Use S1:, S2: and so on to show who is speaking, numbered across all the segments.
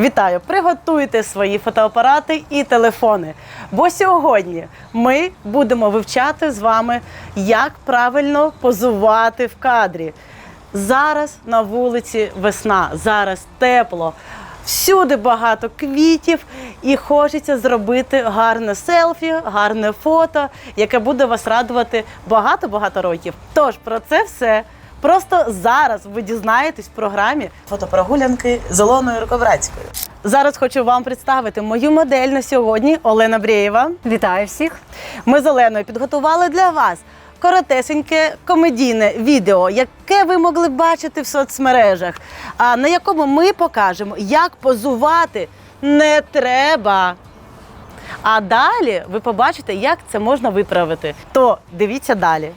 S1: Вітаю! Приготуйте свої фотоапарати і телефони. Бо сьогодні ми будемо вивчати з вами, як правильно позувати в кадрі. Зараз на вулиці весна, зараз тепло. Всюди багато квітів, і хочеться зробити гарне селфі, гарне фото, яке буде вас радувати багато-багато років. Тож про це все просто зараз ви дізнаєтесь в програмі фотопрогулянки з Олоною Руковрацькою. Зараз хочу вам представити мою модель на сьогодні Олена Брєєва.
S2: Вітаю всіх.
S1: Ми з Оленою підготували для вас коротесеньке комедійне відео, яке ви могли бачити в соцмережах, а на якому ми покажемо, як позувати не треба. А далі ви побачите, як це можна виправити. То дивіться далі.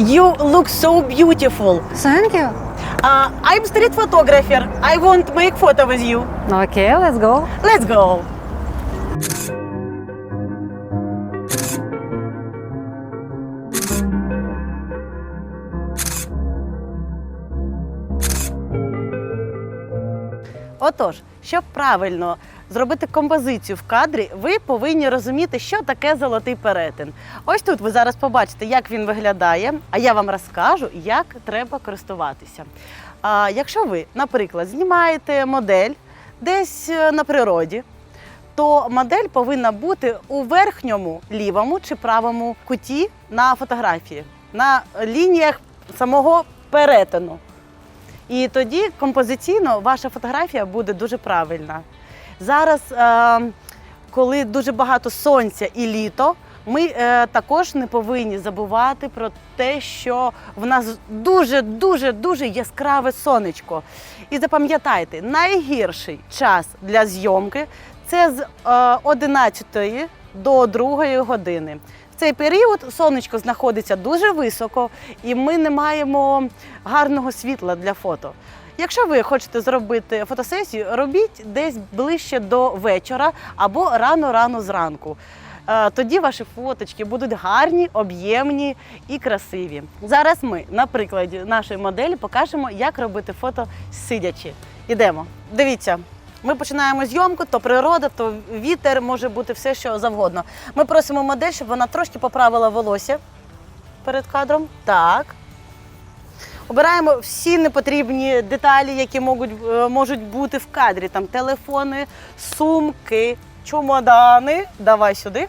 S1: You look so beautiful.
S2: Thank you.
S1: Uh, I'm street photographer. I want to make photo with you.
S2: Okay, let's go.
S1: Let's go. Отож, щоб правильно зробити композицію в кадрі, ви повинні розуміти, що таке золотий перетин. Ось тут ви зараз побачите, як він виглядає, а я вам розкажу, як треба користуватися. А, якщо ви, наприклад, знімаєте модель десь е, на природі, то модель повинна бути у верхньому лівому чи правому куті на фотографії, на лініях самого перетину. І тоді композиційно ваша фотографія буде дуже правильна. Зараз, е, коли дуже багато сонця і літо, ми е, також не повинні забувати про те, що в нас дуже дуже дуже яскраве сонечко. І запам'ятайте, найгірший час для зйомки це з е, 11 до 2 години. Цей період сонечко знаходиться дуже високо, і ми не маємо гарного світла для фото. Якщо ви хочете зробити фотосесію, робіть десь ближче до вечора або рано-рано зранку. Е, Тоді ваші фоточки будуть гарні, об'ємні і красиві. Зараз ми на прикладі нашої моделі покажемо, як робити фото сидячи. Ідемо. Дивіться. Ми починаємо зйомку, то природа, то вітер, може бути все, що завгодно. Ми просимо модель, щоб вона трошки поправила волосся перед кадром. Так. Обираємо всі непотрібні деталі, які можуть, е, можуть бути в кадрі. Там телефони, сумки, чемодани. Давай сюди.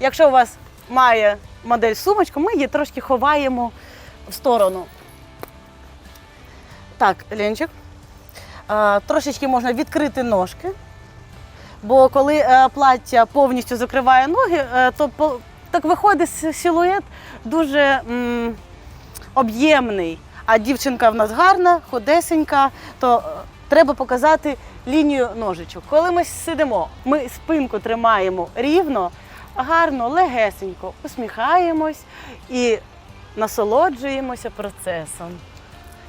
S1: Якщо у вас має модель сумочку, ми її трошки ховаємо в сторону. Так, Ленчик. Трошечки можна відкрити ножки. Бо коли е, плаття повністю закриває ноги, е, то так виходить силует дуже об'ємний. А дівчинка в нас гарна, ходесенька, то е, треба показати лінію ножичок. Коли ми сидимо, ми спинку тримаємо рівно, гарно, легесенько, усміхаємось і насолоджуємося процесом.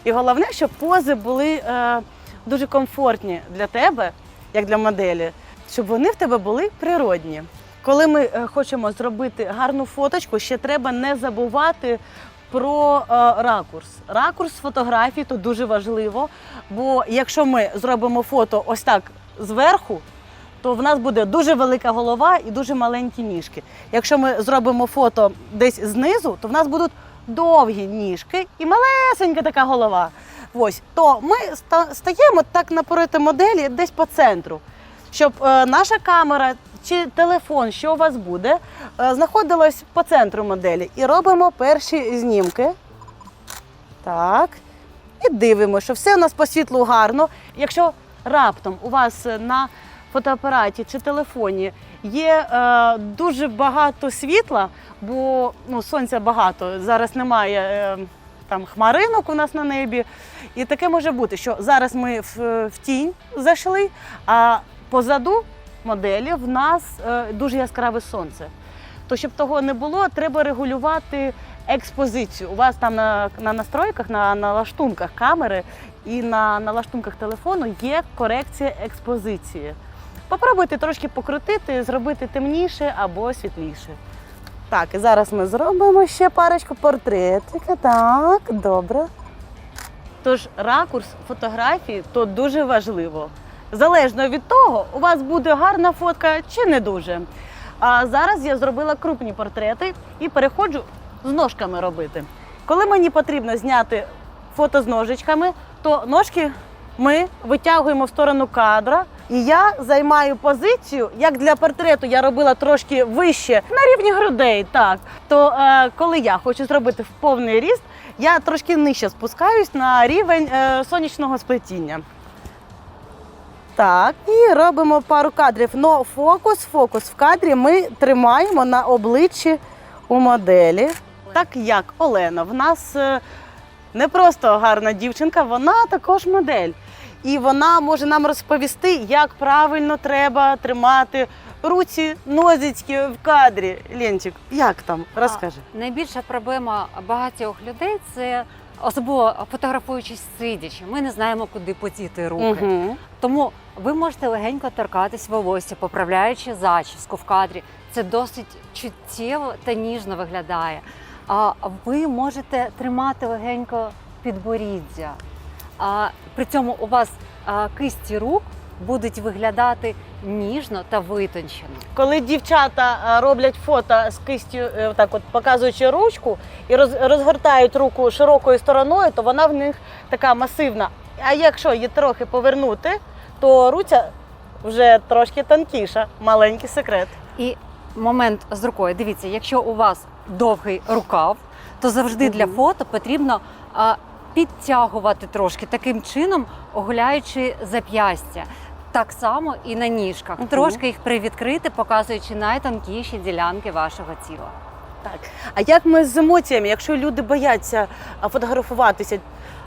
S1: І головне, щоб пози були дуже комфортні для тебе, як для моделі, щоб вони в тебе були природні. Коли ми е, хочемо зробити гарну фоточку, ще треба не забувати про е, ракурс. Ракурс фотографії то дуже важливо, бо якщо ми зробимо фото ось так зверху, то в нас буде дуже велика голова і дуже маленькі ніжки. Якщо ми зробимо фото десь знизу, то в нас будуть довгі ніжки і малесенька така голова. Ось то ми стаємо так напроти моделі десь по центру, щоб е, наша камера чи телефон, що у вас буде, е, знаходилось по центру моделі. І робимо перші знімки. Так. І дивимося, що все у нас по світлу гарно. Якщо раптом у вас на фотоапараті чи телефоні є е, дуже багато світла, бо ну, сонця багато, зараз немає е, там хмаринок у нас на небі. І таке може бути, що зараз ми в, в тінь зайшли, а позаду моделі в нас е, дуже яскраве сонце. то щоб того не було, треба регулювати експозицію. У вас там на, на настройках, на налаштунках камери і на налаштунках телефону є корекція експозиції. Попробуйте трошки покрутити, зробити темніше або світліше. Так, і зараз ми зробимо ще парочку портретика. Так, добре. Тож ракурс фотографії то дуже важливо. Залежно від того, у вас буде гарна фотка чи не дуже. А зараз я зробила крупні портрети і переходжу з ножками робити. Коли мені потрібно зняти фото з ножичками, то ножки ми витягуємо в сторону кадра. І я займаю позицію, як для портрету я робила трошки вище на рівні грудей. Так то е, коли я хочу зробити в повний ріст, я трошки нижче спускаюсь на рівень е, сонячного сплетіння. Так, і робимо пару кадрів. Но фокус, фокус в кадрі ми тримаємо на обличчі у моделі. Так як Олена, в нас е, не просто гарна дівчинка, вона також модель. І вона може нам розповісти, як правильно треба тримати руці, нозицьки в кадрі. Ленчик, як там? Розкажи.
S2: А, найбільша проблема багатьох людей це особливо фотографуючись сидячи. Ми не знаємо, куди потіти руки.
S1: Угу.
S2: Тому ви можете легенько торкатись волосся, поправляючи зачіску в кадрі. Це досить чуттєво та ніжно виглядає. А ви можете тримати легенько підборіддя. А при цьому у вас а, кисті рук будуть виглядати ніжно та витончено.
S1: Коли дівчата е, роблять фото з кистю, е, так от показуючи ручку і роз- розгортають руку широкою стороною, то вона в них така масивна. А якщо її трохи повернути, то руця вже трошки тонкіша. Маленький секрет.
S2: І момент з рукою. Дивіться, якщо у вас довгий рукав, то завжди для фото потрібно підтягувати трошки таким чином, оголяючи зап'ястя. Так само і на ніжках.
S1: Мгм.
S2: Трошки їх привідкрити, показуючи найтонкіші ділянки вашого тіла.
S1: Так. А як ми з емоціями, якщо люди бояться фотографуватися?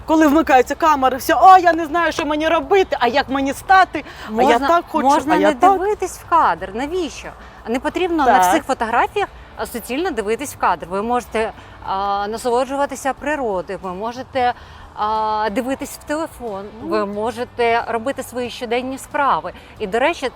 S1: Коли вмикаються камери, все, о, я не знаю, що мені робити, а як мені стати, а я так хочу,
S2: можна
S1: а я
S2: не
S1: так.
S2: дивитись в кадр. Навіщо? Не потрібно
S1: Так.
S2: на всіх фотографіях суцільно дивитись в кадр. Ви можете а, насолоджуватися природою, ви можете дивитись в телефон, ви можете робити свої щоденні справи. І, до речі,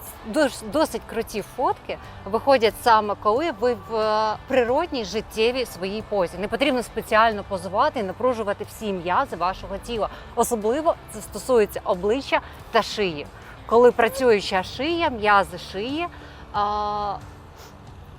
S2: досить круті фотки виходять саме коли ви в е, природній життєвій своїй позі. Не потрібно спеціально позувати і напружувати всі м'язи вашого тіла. Особливо це стосується обличчя та шиї. Коли працююча шия, м'язи шиї.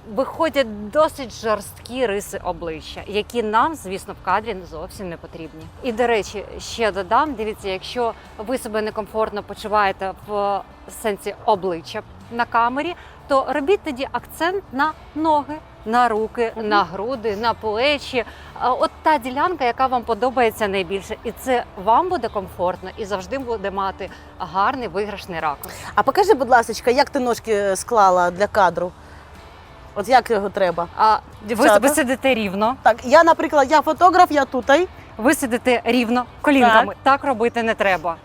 S2: Виходять досить жорсткі риси обличчя, які нам, звісно, в кадрі зовсім не потрібні. І до речі, ще додам: дивіться, якщо ви себе некомфортно почуваєте в сенсі обличчя на камері, то робіть тоді акцент на ноги, на руки, на груди, на плечі. От та ділянка, яка вам подобається найбільше, і це вам буде комфортно і завжди буде мати гарний виграшний ракурс.
S1: А покажи, будь ласка, як ти ножки склала для кадру? От як його треба?
S2: А
S1: Дівчата?
S2: ви сидите рівно.
S1: Так, я, наприклад, я фотограф, я тут.
S2: Ви сидите рівно колінками. Так, робити не треба.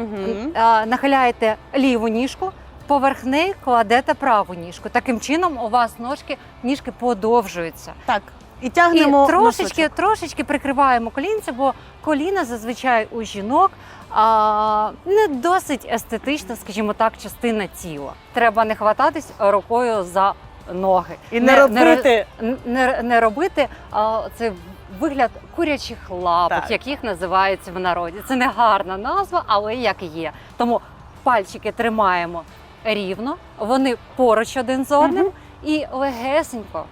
S1: Угу.
S2: А, нахиляєте ліву ніжку, поверх неї кладете праву ніжку. Таким чином у вас ножки ніжки подовжуються.
S1: Так. І
S2: І трошечки,
S1: носочок.
S2: трошечки прикриваємо колінця, бо коліна зазвичай у жінок а, не досить естетична, скажімо так, частина тіла. Треба не хвататись рукою за ноги.
S1: І не, робити.
S2: Н- не, не робити а, це вигляд курячих лапок,
S1: Так.
S2: як їх називаються в народі. Це не гарна назва, але як є. Тому пальчики тримаємо рівно, вони поруч один з одним
S1: Мгм.
S2: і легесенько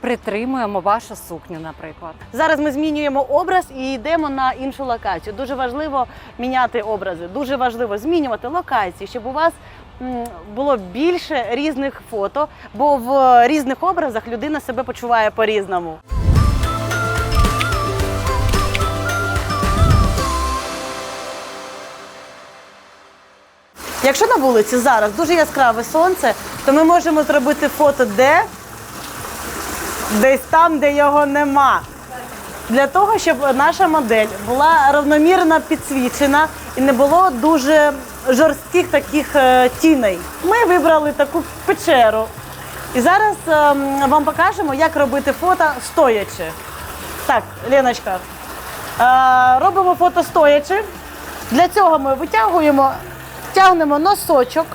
S2: притримуємо вашу сукню, наприклад.
S1: Зараз ми змінюємо образ і йдемо на іншу локацію. Дуже важливо міняти образи. Дуже важливо змінювати локації, щоб у вас було більше різних фото, бо в різних образах людина себе почуває по-різному. Якщо на вулиці зараз дуже яскраве сонце, то ми можемо зробити фото де? Десь там, де його нема. Для того, щоб наша модель була равномірно підсвічена і не було дуже жорстких таких е, тіней. Ми вибрали таку печеру. І зараз ем, вам покажемо, як робити фото стоячи. Так, Леночка, е, робимо фото стоячи. Для цього ми витягуємо, тягнемо носочок.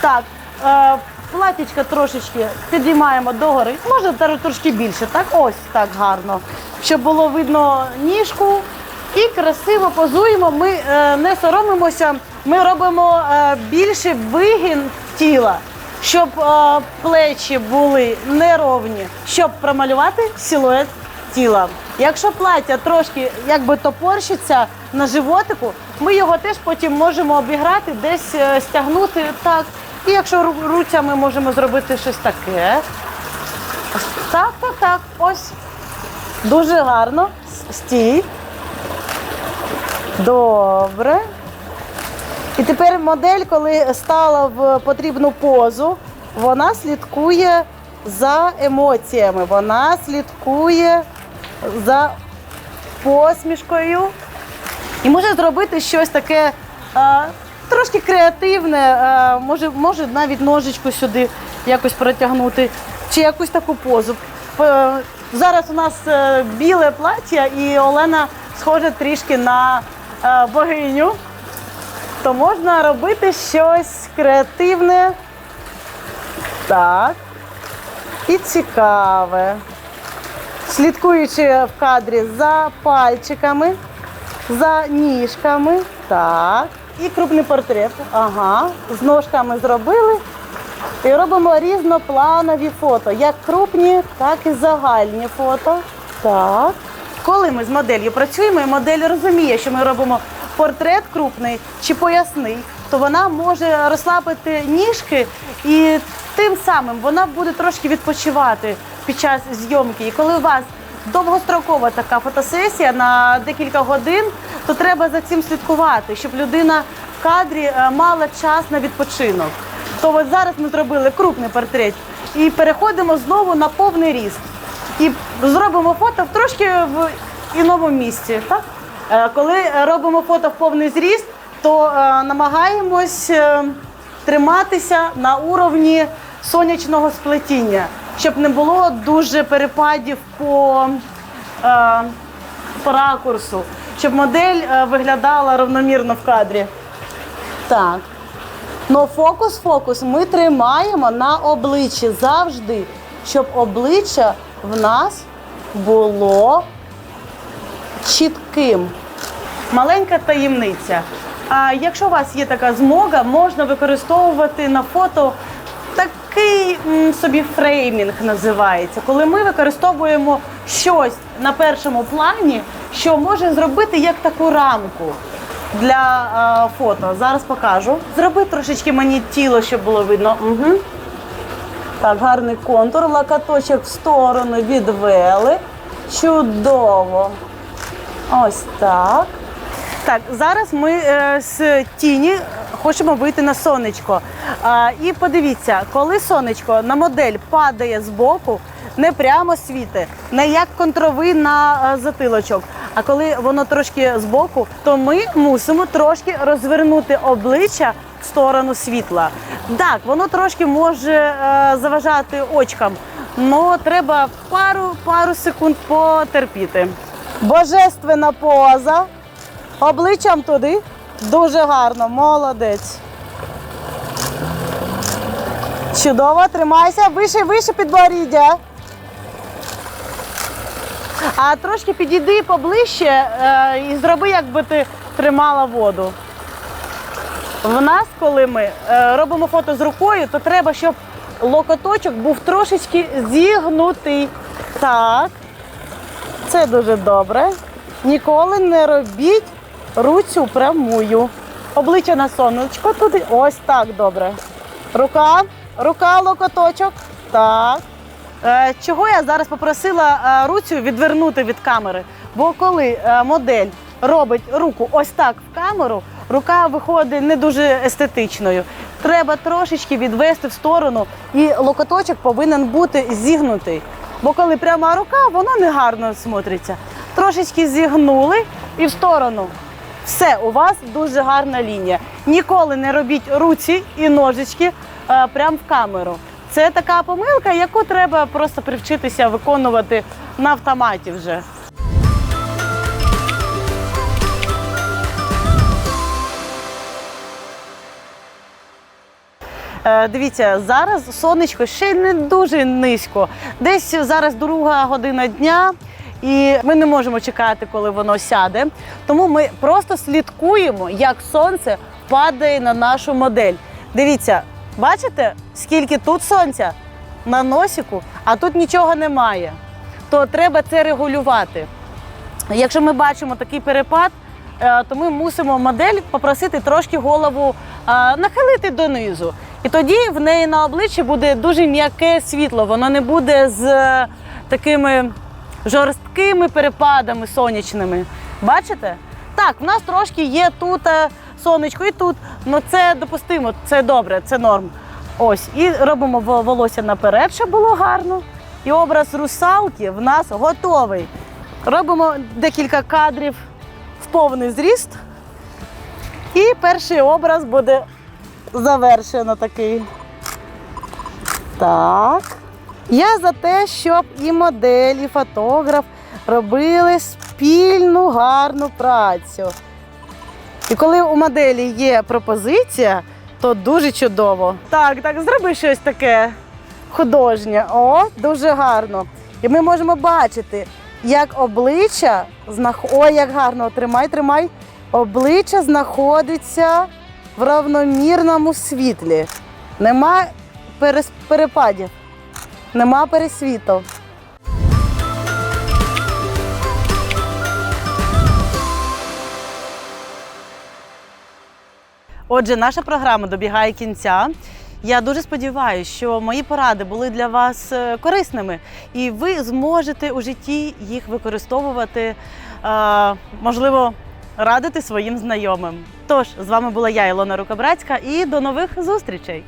S1: Так, е, платічка трошечки підіймаємо догори. Може тр- трошки більше, так? Ось так гарно. Щоб було видно ніжку. І красиво позуємо. Ми не соромимося, ми робимо е, більший вигін тіла, щоб е, плечі були неровні, щоб промалювати силует тіла. Якщо плаття трошки якби топорщиться на животику, ми його теж потім можемо обіграти, десь е, стягнути так. І якщо ру- руцями можемо зробити щось таке. Так, так, так. Ось. Дуже гарно. Стій. Добре. І тепер модель, коли стала в потрібну позу, вона слідкує за емоціями, вона слідкує за посмішкою і може зробити щось таке е, трошки креативне, е, може, може навіть ножичку сюди якось протягнути, чи якусь таку позу. Зараз у нас е, біле плаття, і Олена схожа трішки на е, богиню. То можна робити щось креативне. Так. І цікаве. Слідкуючи в кадрі за пальчиками, за ніжками. Так. І крупний портрет. Ага. З ножками зробили. І робимо різнопланові фото, як крупні, так і загальні фото. Так. Коли ми з моделлю працюємо, і модель розуміє, що ми робимо портрет крупний чи поясний, то вона може розслабити ніжки і тим самим вона буде трошки відпочивати під час зйомки. І коли у вас довгострокова така фотосесія на декілька годин, то треба за цим слідкувати, щоб людина в кадрі е, мала час на відпочинок. То от зараз ми зробили крупний портрет і переходимо знову на повний ріст. І зробимо фото в трошки в іному місці. Так? Е, Коли робимо фото в повний зріст, то е, намагаємось е, триматися на уровні сонячного сплетіння, щоб не було дуже перепадів по, по ракурсу, щоб модель виглядала равномірно в кадрі. Так. Но фокус-фокус ми тримаємо на обличчі завжди, щоб обличчя в нас було чітким. Маленька таємниця. А якщо у вас є така змога, можна використовувати на фото такий м, собі фреймінг називається, коли ми використовуємо щось на першому плані, що може зробити як таку рамку для е, фото. Зараз покажу. Зроби трошечки мені тіло, щоб було видно. Угу. Так, гарний контур, локоточок в сторону відвели. Чудово. Ось так. Так, зараз ми е, з тіні хочемо вийти на сонечко. А, і подивіться, коли сонечко на модель падає з боку, не прямо світи, не як контровий на е, затилочок. А коли воно трошки збоку, то ми мусимо трошки розвернути обличчя в сторону світла. Так, воно трошки може е, заважати очкам, але треба пару, пару секунд потерпіти. Божественна поза. Обличчям туди. Дуже гарно, молодець. Чудово, тримайся, вище, вище підборіддя. А трошки підійди поближче е, і зроби, якби ти тримала воду. В нас, коли ми е, робимо фото з рукою, то треба, щоб локоточок був трошечки зігнутий. Так. Це дуже добре. Ніколи не робіть руцю прямую. Обличчя на сонечко туди. Ось так добре. Рука, рука, локоточок. Так. Е, чого я зараз попросила е, руцю відвернути від камери? Бо коли е, модель робить руку ось так в камеру, рука виходить не дуже естетичною. Треба трошечки відвести в сторону, і локоточок повинен бути зігнутий. Бо коли пряма рука, воно негарно смотриться. Трошечки зігнули і в сторону. Все, у вас дуже гарна лінія. Ніколи не робіть руці і ножички е, прямо в камеру. Це така помилка, яку треба просто привчитися виконувати на автоматі вже. Дивіться, зараз сонечко ще не дуже низько. Десь зараз друга година дня, і ми не можемо чекати, коли воно сяде. Тому ми просто слідкуємо, як сонце падає на нашу модель. Дивіться, бачите, скільки тут сонця на носіку, а тут нічого немає. То треба це регулювати. Якщо ми бачимо такий перепад, е, то ми мусимо модель попросити трошки голову е, нахилити донизу. І тоді в неї на обличчі буде дуже м'яке світло, воно не буде з е, такими жорсткими перепадами сонячними. Бачите? Так, в нас трошки є тут е, сонечко і тут, але це допустимо, це добре, це норм. Ось, і робимо волосся наперед, щоб було гарно. І образ русалки в нас готовий. Робимо декілька кадрів в повний зріст. І перший образ буде завершено такий. Так. Я за те, щоб і модель, і фотограф робили спільну гарну працю. І коли у моделі є пропозиція, то дуже чудово. Так, так, зроби щось таке художнє. О, дуже гарно. І ми можемо бачити, як обличчя знах... Ой, як гарно, тримай, тримай. Обличчя знаходиться в равномірному світлі. Нема перес... перепадів, нема пересвіту. Отже, наша програма добігає кінця. Я дуже сподіваюся, що мої поради були для вас е, корисними, і ви зможете у житті їх використовувати, е, можливо, радити своїм знайомим. Тож з вами була я, Ілона Рукобрацька, і до нових зустрічей!